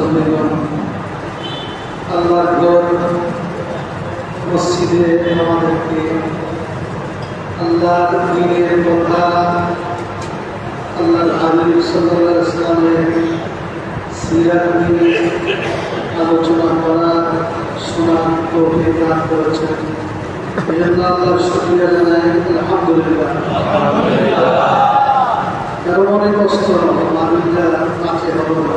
মুসল্লিগণ আল্লাহর ঘর মসজিদে আমাদেরকে আল্লাহর দিনের কথা আল্লাহর হাবিব সাল্লাল্লাহু আলাইহি সাল্লামের সিরাত নিয়ে আলোচনা করার শোনার তৌফিক দান করেছেন এই আল্লাহর আলহামদুলিল্লাহ কারণ অনেক কষ্ট মানুষরা মাঠে হলো না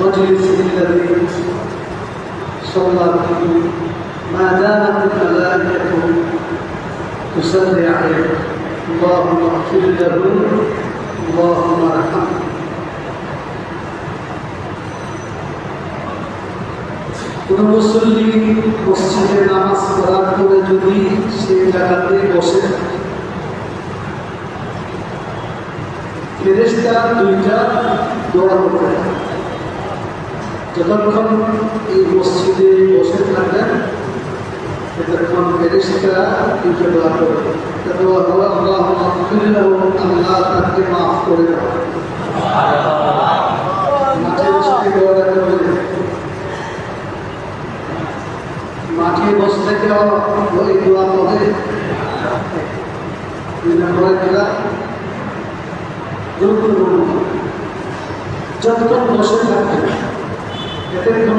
مجلس الذي صلى فيه ما دامت الملائكة تصلي عليه اللهم اغفر له اللهم ارحمه কোন মুসল্লি মসজিদে নামাজ পড়ার পরে যদি সেই জায়গাতে বসে ফেরেস্তা দুইটা দোয়া করতে থাকে। যতক্ষণ এই মসজিদে বসে থাকেন ততক্ষণ ফেরেস্তা দুইটা দোয়া করবে। দোয়া হলো, আল্লাহ আল্লাহ তাকে মাফ করে দাও। মাঠে বসে দোয়াটা করবে মাঠে বসে থেকে ওই দোয়া করে দুই খেলা যতক্ষণ বসে থাকবে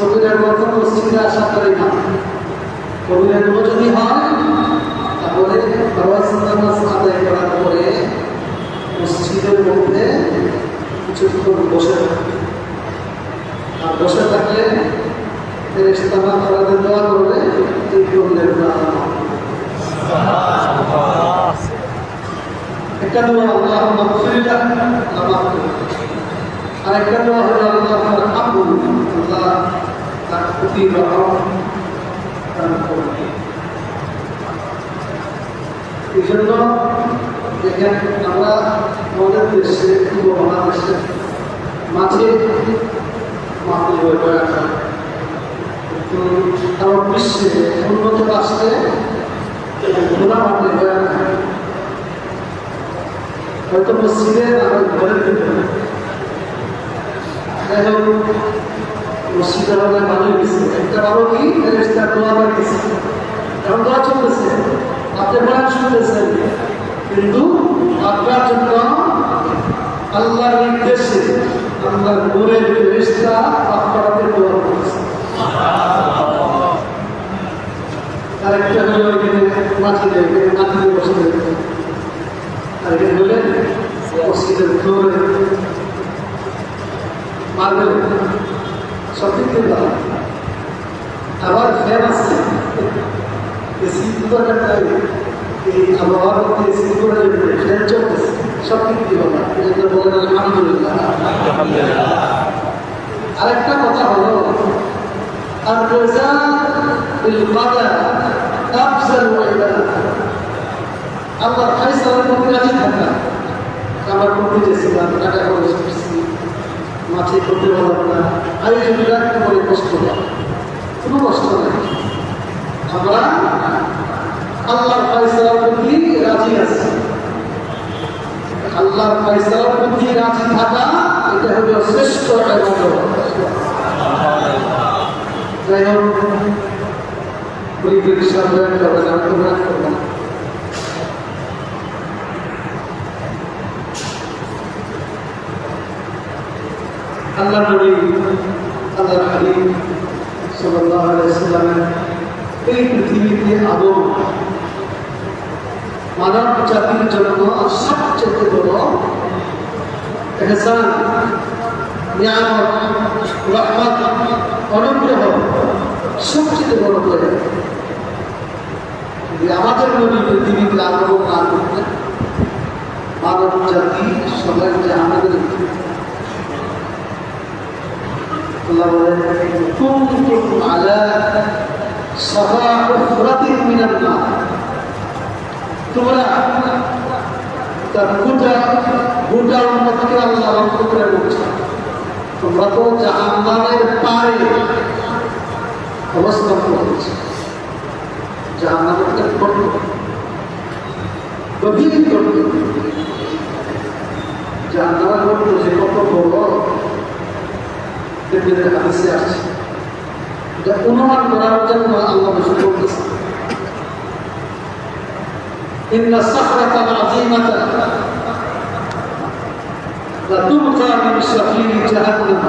সবিরের মতো মসজিদে আসা করে না কবিরের যদি হয় তাহলে ফরজ নামাজ আদায় করার পরে মসজিদের মধ্যে কিছুক্ষণ বসে থাকে। আর বসে থাকলে ফেরেশতারা ফরাদের দোয়া করবে এই একটা দোয়া আল্লাহ মাগফিরিল্লাহ করুন দোয়া হলো আল্লাহ মারহামহু আল্লাহ তার প্রতি রহম দান করুন এই জন্য দেখেন আমরা আমাদের দেশে, পূর্ব বাংলাদেশে মাঝে মাটি হয়ে পড়ে আছে তার বিশ্বে উন্নত রাষ্ট্রে ঘোড়া মাটি হয়ে আছে হয়তো মসজিদে আমার ঘরের যাই হোক মসজিদের গেছে। একটা কি? ফেরেস্তার দোয়া গেছে এখন দোয়া চলতেছে। আপনি বয়ান শুনতেছেন। কিন্তু আপনার জন্য আল্লাহর নির্দেশে আল্লাহর নূরের ফেরেস্তা আপনাদের দোয়া করতেছে। আরেকটা হলো এখানে মাটিতে এখানে মাটিতে বসে। রয়েছে আর এখানে হলেন মসজিদের ফ্লোরে থেকে ভালো। আবার ফ্যান নাই এই আবহাওয়ার মধ্যে ফ্যান চলতেছে সব ভালো এই বলেন, আলহামদুলিল্লাহ। আরেকটা কথা হলো আর রেজা কাদা আফজাল ওয়া ইবাদা আল্লাহ ফাইসালের মধ্যে রাজি থাকা আমরা করতে মাঠে করতে পারলাম না আয়োজনটা একেবারে কষ্ট হয়। কোনো কষ্ট নেই। আমরা আল্লাহর ফাইসালার প্রতি রাজি আছি। আল্লাহর ফাইসালার প্রতি রাজি থাকা, এটা হলো শ্রেষ্ঠ। যাই হোক গরিবের সামনে না। আল্লাহ নবী আল্লাহ হালিম সাল্লাহ আলাইসাল্লামের এই পৃথিবীতে আদৌ মানব জাতির জন্য সবচেয়ে বড় এহসান, নিয়ামত, রহমত, অনুগ্রহ সবচেয়ে বড় করে। আমাদের নবী পৃথিবীতে আগ্রহ না করতেন, মানব জাতি সবাইকে আমাদের আল্লাহ বলেন, কুনতুম আলা সাফা উফরাতিন মিনান নার তোমরা তার গোটা গোটা উন্নতকে আল্লাহ রক্ত করে বলছে। তোমরা তো জাহান্নামের পারে অবস্থান করেছে। জাহান্নামের গভীর জাহান্নামের গর্ত যে কত বড় দেখবে হাদিসে আসছে এটা অনুমান করার জন্য আল্লাহ রসুল বলতেছে إن الصخرة العظيمة لتلقى من شفير جهنم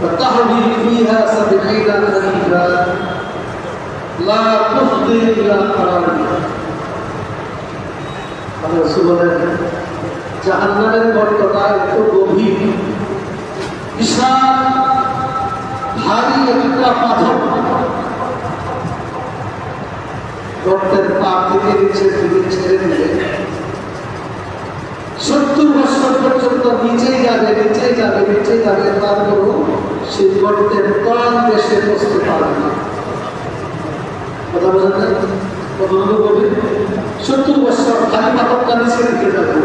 فتهوي فيها سبعين خريفا لا تفضي إلى قرارها আমরা বলেন জাহান্নামের গর্তটা এত গভীর। বিশাল ভারী একটা পাথর। গর্তের পা থেকে নিচে দিকে ছেড়ে দিলে। সত্তর বছর পর্যন্ত নিচেই যাবে নিচেই যাবে নিচেই যাবে তারপরও সেই গর্তের তল দেশে বসতে পারবে না। কথা বোঝা যায় কতটুকু সত্তর বছর খালি পাথরটা নিচে দিকে যাবে।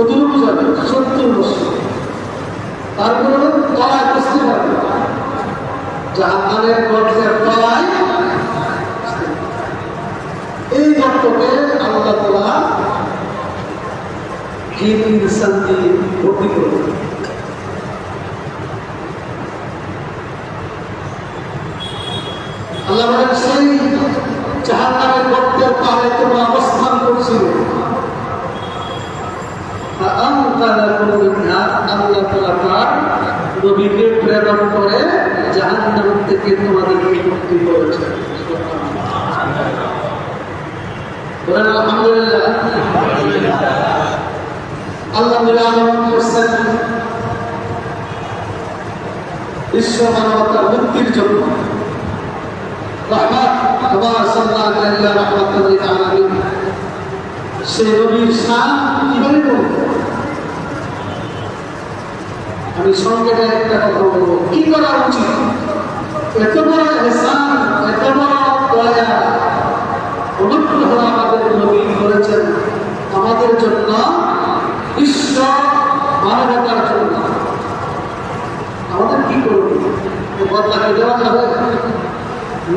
কতটুকু যাবে সত্তর বছর। তারপরে তলায় বসতে পারবে গর্তের তলায় এই আল্লাহ তালা জিন ইনসান ভর্তি করবে আল্লাহ সেই জাহান্নামের গর্তের পারে তোমরা অবস্থান করছিল আল্লাহ তালা তার নবীকে প্রেরণ করে জাহান্নাম থেকে তোমাদেরকে মুক্তি করেছে। আল্লাহ আগমন করছেন। বিশ্ব মানবতার মুক্তির জন্য। রহমত তোমার সাল্লাহ আমি সংক্ষেপে একটা কথা বলব। কি করা উচিত? এত বড় এহসান, এত বড় দয়া, অনুগ্রহ আমাদের নবী করেছেন। আমাদের জন্য বিশ্ব মানবতার জন্য। আমাদের কি করব? বদলাকে দেওয়া যাবে?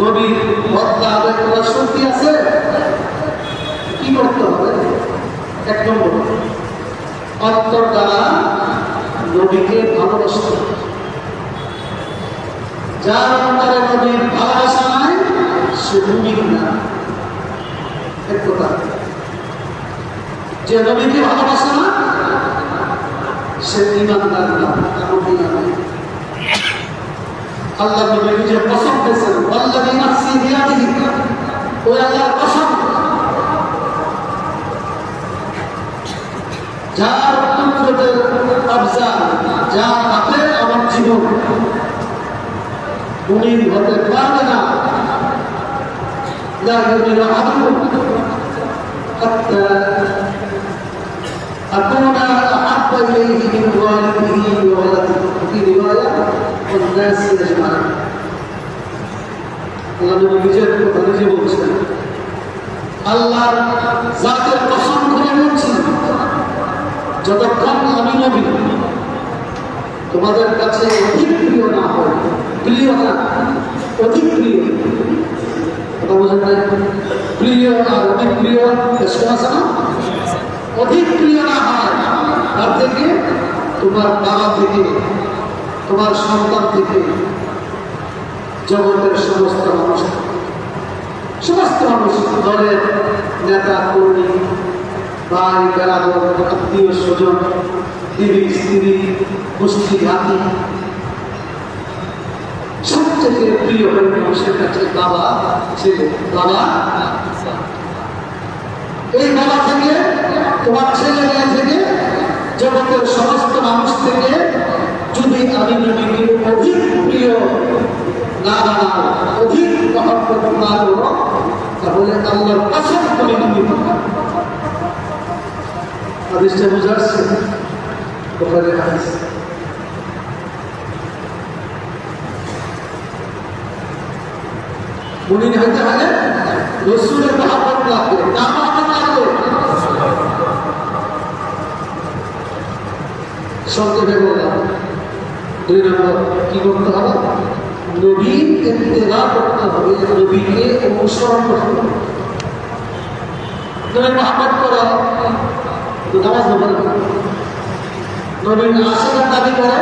নবী বদলা আদায় করার শক্তি আছে? কি করতে হবে? এক নম্বর, অন্তর দ্বারা নবীকে ভালোবাসতে। যার অন্তরে নবীর ভালোবাসা নাই, সে মুমিন না এক কথা যে নবীকে ভালোবাসে না, সে ইমানদার না। আল্লাহ নবী নিজে কসম পেয়েছেন আল্লাহ নাফসি বিয়াদিহি, ওই আল্লাহর কসম যার পুত্রতে কবজা যার হাতে আমার জীবন উনি হতে পারবে না لا يؤمن أحدكم حتى أكون أحب إليه من والده وولده في رواية والناس أجمعين আল্লাহ নবী নিজের কথা নিজে বলছেন আল্লাহর জাতের কসম করে বলছেন যতক্ষণ আমি নবী তোমাদের কাছে অধিক প্রিয় না হয় প্রিয় না অধিক প্রিয়। কথা বোঝেন প্রিয় আর অধিক প্রিয় আছে না অধিক প্রিয় না হয়, তার থেকে তোমার বাবা থেকে, তোমার সন্তান থেকে জগতের সমস্ত মানুষ সমস্ত মানুষ, দলের নেতা, কর্মী, ভাই, বেড়াদর, আত্মীয় স্বজন দিদি স্ত্রী, গোষ্ঠী ঘাতি সবথেকে প্রিয় মানুষের কাছে বাবা ছেলে বাবা এই বাবা থেকে, তোমার ছেলে মেয়ে থেকে, জগতের সমস্ত মানুষ থেকে যদি আমি নবীকে অধিক প্রিয় না বানাও, অধিক মহব্বত না করো, তাহলে আল্লাহর পছন্দ করে নবী হাদিসটা বুঝে আসছে? ওখানে হাদিস। মুমিন হইতে হলে রসুলের মহাপত লাগবে দুই কি হবে? নবীর ইন্তেজা নবীকে করো। দাবি করে।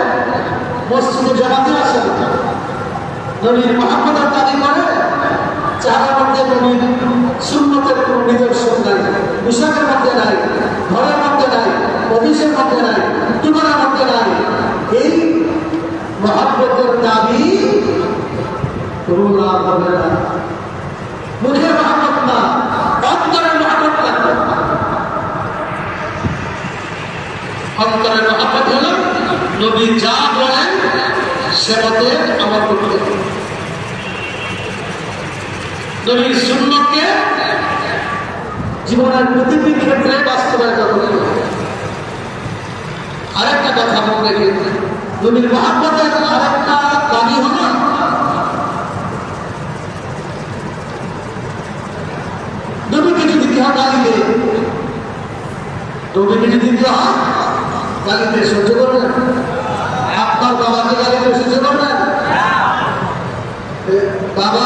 মসজিদে জামাতে আসে। না নবীর মহাপতের দাবি করে। চাহার মধ্যে নবীর সুন্নতের কোন নিদর্শন নাই, পোশাকের মধ্যে নাই, ঘরের মধ্যে নাই, অফিসের মধ্যে নাই, দোকানের মধ্যে নাই। এই মহাব্বতের দাবি করুণা হবে না। মুখের মহাব্বত না, অন্তরের মহাব্বত লাগবে অন্তরের মহাব্বত হলো নবী যা বলেন সে আমার করতে নবীর সুন্নতকে জীবনের প্রতিটি ক্ষেত্রে বাস্তবায়িত করতে আরেকটা কথা মনে রেখে নবীর মহাব্বতের আরেকটা দাবি হল নবীকে যদি কেউ গালি দেয় নবীকে যদি কেউ গালি দিয়ে সহ্য করবেন আপনার বাবাকে গালি দিয়ে সহ্য করবেন বাবা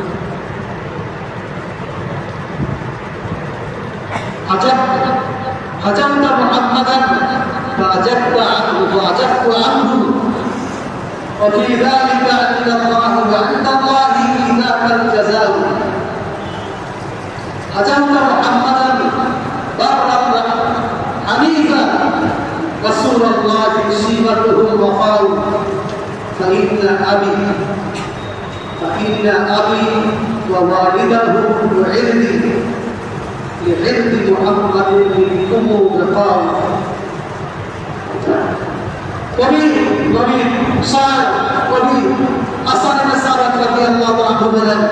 ajab hajamta Muhammadan. Fa ajabta anhu wa ajabtu anhu. Wa fi dhalika inna Allah wa inna barra hanifa Rasulullah musibatuhu wa qalu fa inna abi. Fa inna abi wa lihir di Muhammadin di umur delapan, wadi wadi sah, wadi asalnya syarat dari Allah Taala melalui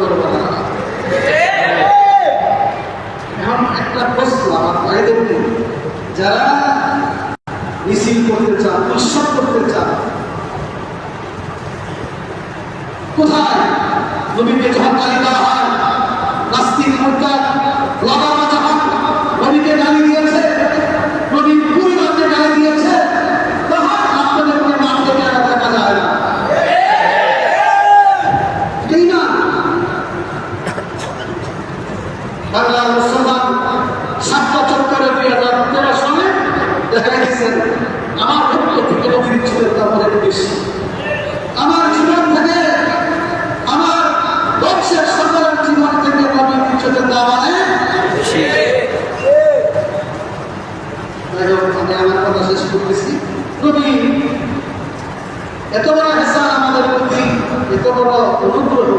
করব না। যারা কোথায়? নবীকে যখন তালিকা হয় নাস্তিক মুরতাদ যখন নবীকে গালি দিয়েছে নবীর পরিবারকে গালি দিয়েছে তখন আপনাদেরকে মাঠে কেন দেখা যায় না এই না বাংলার মুসলমান সাতটা চক্করে দুই হাজার তেরো সালে দেখা গেছেন আমার নবীর ছিলেন তার বেশি। আমার জীবন থেকে আমার বংশের সকলের জীবন থেকে দাওয়ানে যাই হোক, আমি কথা শেষ করতেছি। এত বড় আমাদের প্রতি এত বড় অনুগ্রহ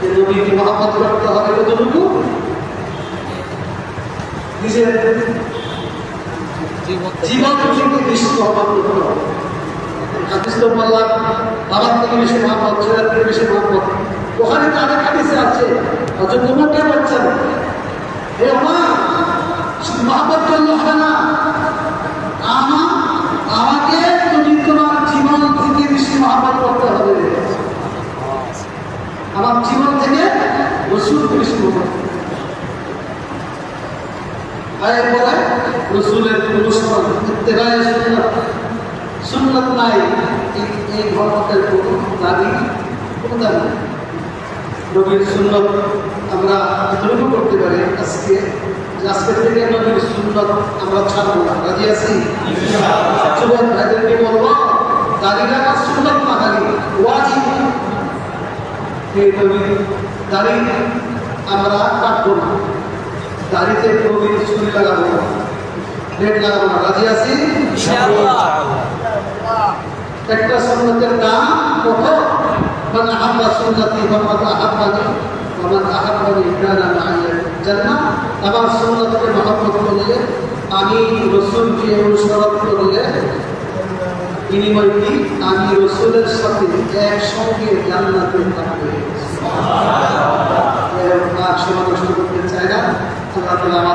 যে নবীকে মহাপত করতে হবে কতটুকু? নিজের জীবন থেকে। বেশি মহাপত করতে হবে। হাদিস তো বললাম বাবার থেকে বেশি মহাপত ছেলের থেকে বেশি মহাপত ওখানে তাদের হাদিসে আছে হে ওমর মহব্বত করলে হবে না। আমা আমাকে তুমি তোমার জীবন থেকে বেশি মহব্বত করতে হবে। আমার জীবন থেকে রসুলকে বেশি। আর এরপরে রসুলের অনুসরণ ইত্তেবায় নাই, এই- ধর্মতের কোনো দাবি আমরা এতটুকু করতে পারি আজকে। আজকে থেকে নবীর সুন্নত আমরা ছাড়বো রাজি আছি? যুবক বলব? দাড়ি রাখা সুন্নত না দাড়ি, ওয়াজিব। এই দাড়ি আমরা কাটবো না। গাড়িতে প্রবীণ ছুরি লাগাবো। না নেট লাগাবো না রাজি আছি? একটা সন্ন্যতের নাম কত? মানে আহাব্বা সন্ন্যতি মোহাম্মদ আহাব্বানি মোহাম্মদ আহাব্বানি ইমরান আলী জান্না আমার সন্ন্যতকে মহাব্বত করলে আমি রসুলকে অনুসরণ করলে বিনিময়টি আমি রসুলের সাথে একসঙ্গে জান্নাতের কাজ আর সময় করতে চাই না। どうも。